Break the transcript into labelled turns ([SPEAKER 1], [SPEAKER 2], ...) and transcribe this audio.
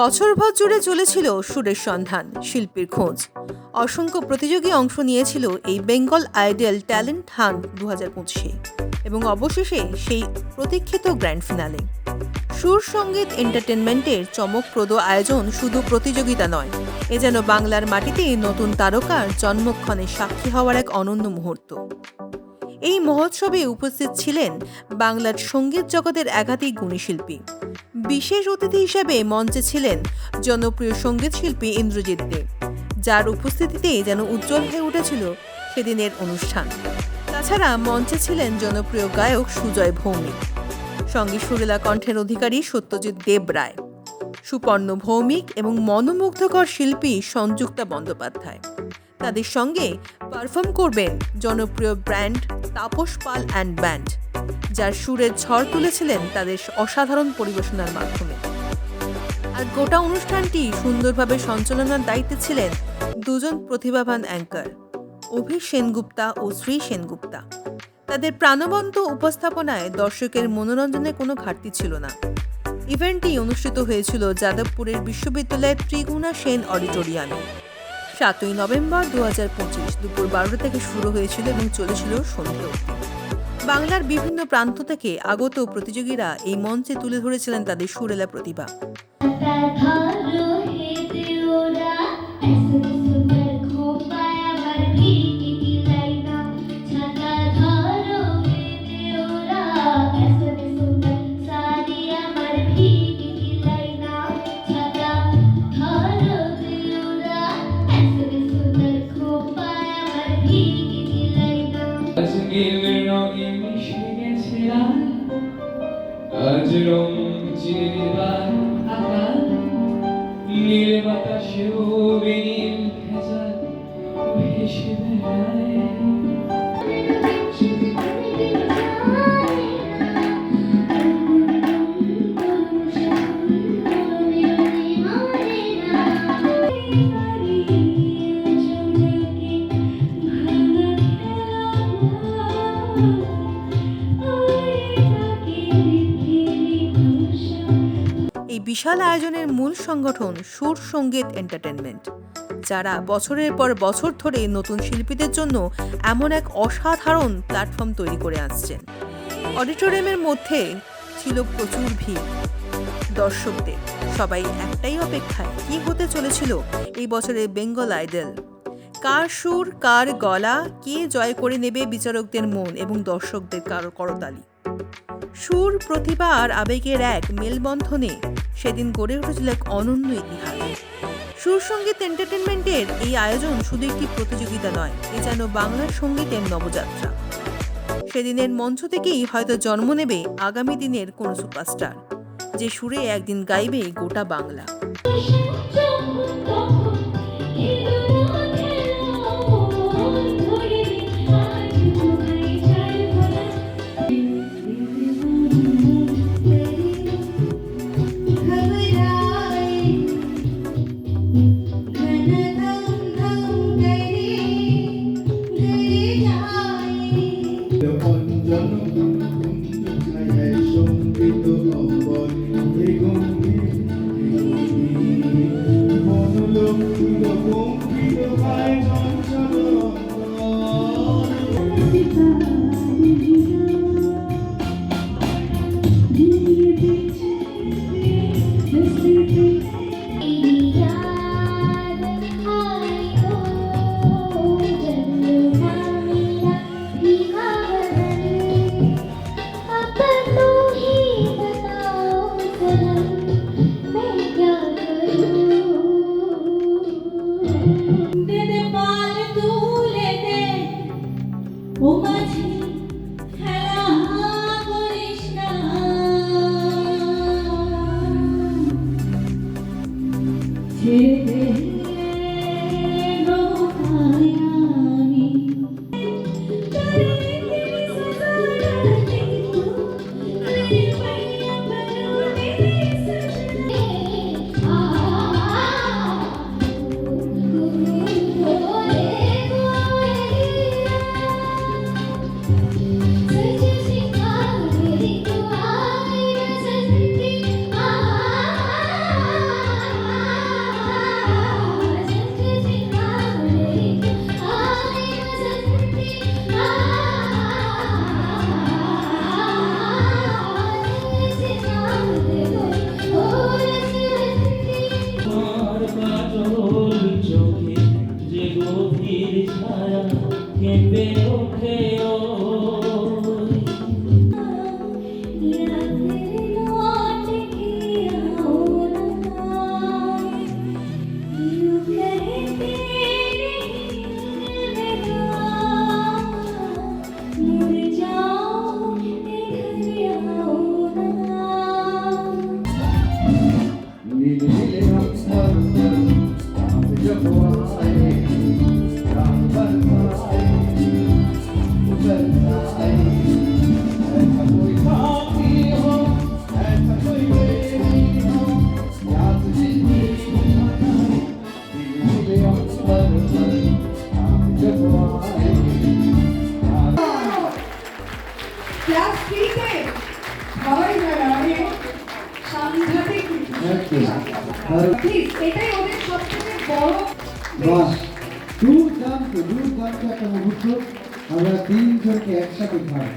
[SPEAKER 1] বছরভর জুড়ে চলেছিল সুরের সন্ধান, শিল্পীর খোঁজ। অসংখ্য প্রতিযোগী অংশ নিয়েছিল এই বেঙ্গল আইডল ট্যালেন্ট হান্ট দু হাজার পঁচিশে এবং অবশেষে সেই প্রতীক্ষিত গ্র্যান্ড ফিনালে। সুর সংগীত এন্টারটেনমেন্টের চমকপ্রদ আয়োজন শুধু প্রতিযোগিতা নয়, এ যেন বাংলার মাটিতে নতুন তারকার জন্মক্ষণে সাক্ষী হওয়ার এক অনন্য মুহূর্ত। এই মহোৎসবে উপস্থিত ছিলেন বাংলার সংগীত জগতের একাধিক গুণী শিল্পী বিশেষ অতিথি হিসেবে মঞ্চে ছিলেন জনপ্রিয় সংগীত শিল্পী ইন্দ্রজিৎ দেব যার উপস্থিতিতে যেন উজ্জ্বল হয়ে উঠেছিল সেদিনের অনুষ্ঠান। তাছাড়া মঞ্চে ছিলেন জনপ্রিয় গায়ক সুজয় ভৌমিক, সঙ্গে সুরেলা কণ্ঠের অধিকারী সত্যজিৎ দেব রায়, সুপর্ণ ভৌমিক এবং মনোমুগ্ধকর শিল্পী সংযুক্তা বন্দ্যোপাধ্যায়। তাদের সঙ্গে পারফর্ম করবেন জনপ্রিয় brand Tapas Pal and band যার সুরের ঝড় তুলেছিলেন তাদের অসাধারণ পরিবেশনার মাধ্যমে। আর গোটা অনুষ্ঠানটি সুন্দরভাবে সঞ্চালনার দায়িত্বে ছিলেন দুজন প্রতিভাবান অ্যাঙ্কার অভি সেনগুপ্তা ও শ্রী সেনগুপ্তা। তাদের প্রাণবন্ত উপস্থাপনায় দর্শকের মনোরঞ্জনের কোনো ঘাটতি ছিল না। ইভেন্টটি অনুষ্ঠিত হয়েছিল যাদবপুরের বিশ্ববিদ্যালয়ের ত্রিগুণা সেন অডিটোরিয়ামে। সাতই নভেম্বর দু হাজার পঁচিশ দুপুর বারোটা থেকে শুরু হয়েছিল এবং চলেছিল সন্ধ্যে বাংলার বিভিন্ন প্রান্ত থেকে আগত প্রতিযোগীরা এই মঞ্চে তুলে ধরেছিলেন তাদের সুরেলা প্রতিভা।
[SPEAKER 2] আজ রং চিরবার আকার নীল বাতাসেও বেনীল ভেজা ভেসে বেড়ায়।
[SPEAKER 1] বিশাল আয়োজনের মূল সংগঠন সুর সংগীত এন্টারটেনমেন্ট, যারা বছরের পর বছর ধরে নতুন শিল্পীদের জন্য এমন এক অসাধারণ প্ল্যাটফর্ম তৈরি করে আসছেন। অডিটোরিয়ামের মধ্যে ছিল প্রচুর ভিড়। দর্শকদের, সবাই একটাই অপেক্ষায়, কি হতে চলেছিল এই বছরের বেঙ্গল আইডল? কার সুর, কার গলা, কে জয় করে নেবে বিচারকদের মন এবং দর্শকদের কারও করতালি? সুর, প্রতিভা আর আবেগের এক মেলবন্ধনে সেদিন গড়ে উঠেছিল এক অনন্য ইতিহাস। সুর সংগীত এন্টারটেনমেন্টের এই আয়োজন শুধু একটি প্রতিযোগিতা নয়, এ যেন বাংলার সঙ্গীতের নবযাত্রা। সেদিনের মঞ্চ থেকেই হয়তো জন্ম নেবে আগামী দিনের কোনো সুপারস্টার, যে সুরে একদিন গাইবে গোটা বাংলা।
[SPEAKER 3] ও মাঝি
[SPEAKER 4] প্লিজ এটাই ওদের সবচেয়ে
[SPEAKER 5] বাহ। দুর্দান্ত দুর্দান্ত একটা মুহূর্ত আমরা তিনজনকে একসাথে খাই